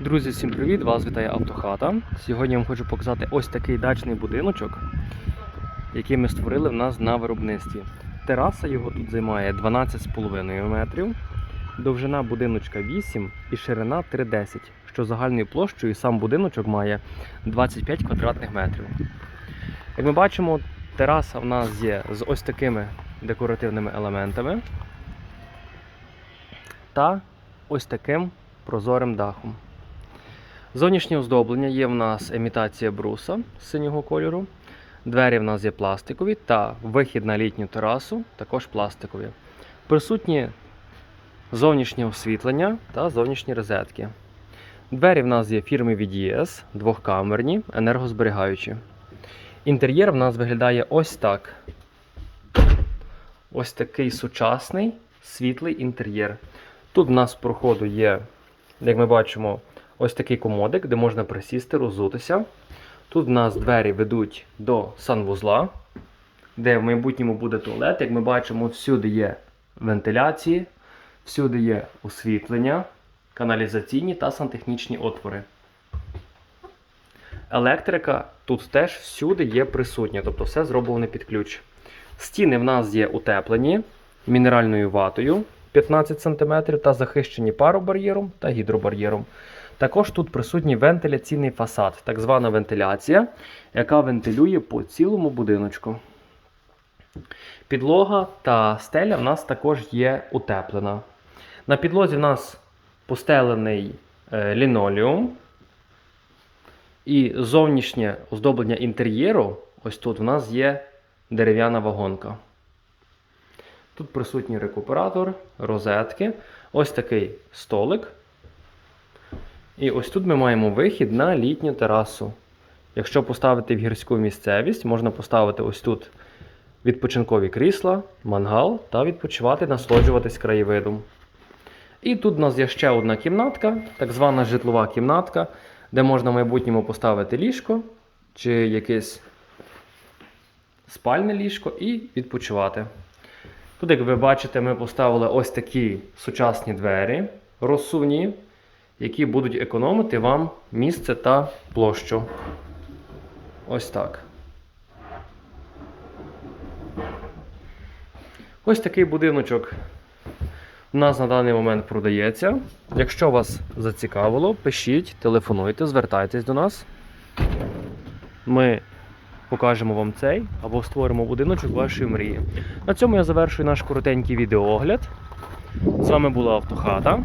Друзі, всім привіт! Вас вітає Автохата. Сьогодні я вам хочу показати ось такий дачний будиночок, який ми створили в нас на виробництві. Тераса його тут займає 12,5 метрів, довжина будиночка 8 і ширина 3,10, що загальною площею сам будиночок має 25 квадратних метрів. Як ми бачимо, тераса в нас є з ось такими декоративними елементами та ось таким прозорим дахом. Зовнішнє оздоблення є в нас емітація бруса синього кольору. Двері в нас є пластикові та вихід на літню терасу також пластикові. Присутні зовнішнє освітлення та зовнішні розетки. Двері в нас є фірми VDS, двохкамерні, енергозберігаючі. Інтер'єр в нас виглядає ось так. Ось такий сучасний світлий інтер'єр. Тут в нас проходу є, як ми бачимо, ось такий комодик, де можна присісти, розутися. Тут в нас двері ведуть до санвузла, де в майбутньому буде туалет. Як ми бачимо, всюди є вентиляції, всюди є освітлення, каналізаційні та сантехнічні отвори. Електрика тут теж всюди є присутня, тобто все зроблено під ключ. Стіни в нас є утеплені мінеральною ватою 15 см та захищені паробар'єром та гідробар'єром. Також тут присутній вентиляційний фасад, так звана вентиляція, яка вентилює по цілому будиночку. Підлога та стеля в нас також є утеплена. На підлозі в нас постелений е, лінолеум. І зовнішнє оздоблення інтер'єру, ось тут в нас є дерев'яна вагонка. Тут присутній рекуператор, розетки, ось такий столик. І ось тут ми маємо вихід на літню терасу. Якщо поставити в гірську місцевість, можна поставити ось тут відпочинкові крісла, мангал та відпочивати, насолоджуватись краєвидом. І тут у нас є ще одна кімнатка, так звана житлова кімнатка, де можна в майбутньому поставити ліжко чи якесь спальне ліжко і відпочивати. Тут, як ви бачите, ми поставили ось такі сучасні двері розсувні, які будуть економити вам місце та площу. Ось так. Ось такий будиночок у нас на даний момент продається. Якщо вас зацікавило, пишіть, телефонуйте, звертайтесь до нас. Ми покажемо вам цей або створимо будиночок вашої мрії. На цьому я завершую наш коротенький відеоогляд. З вами була Автохата.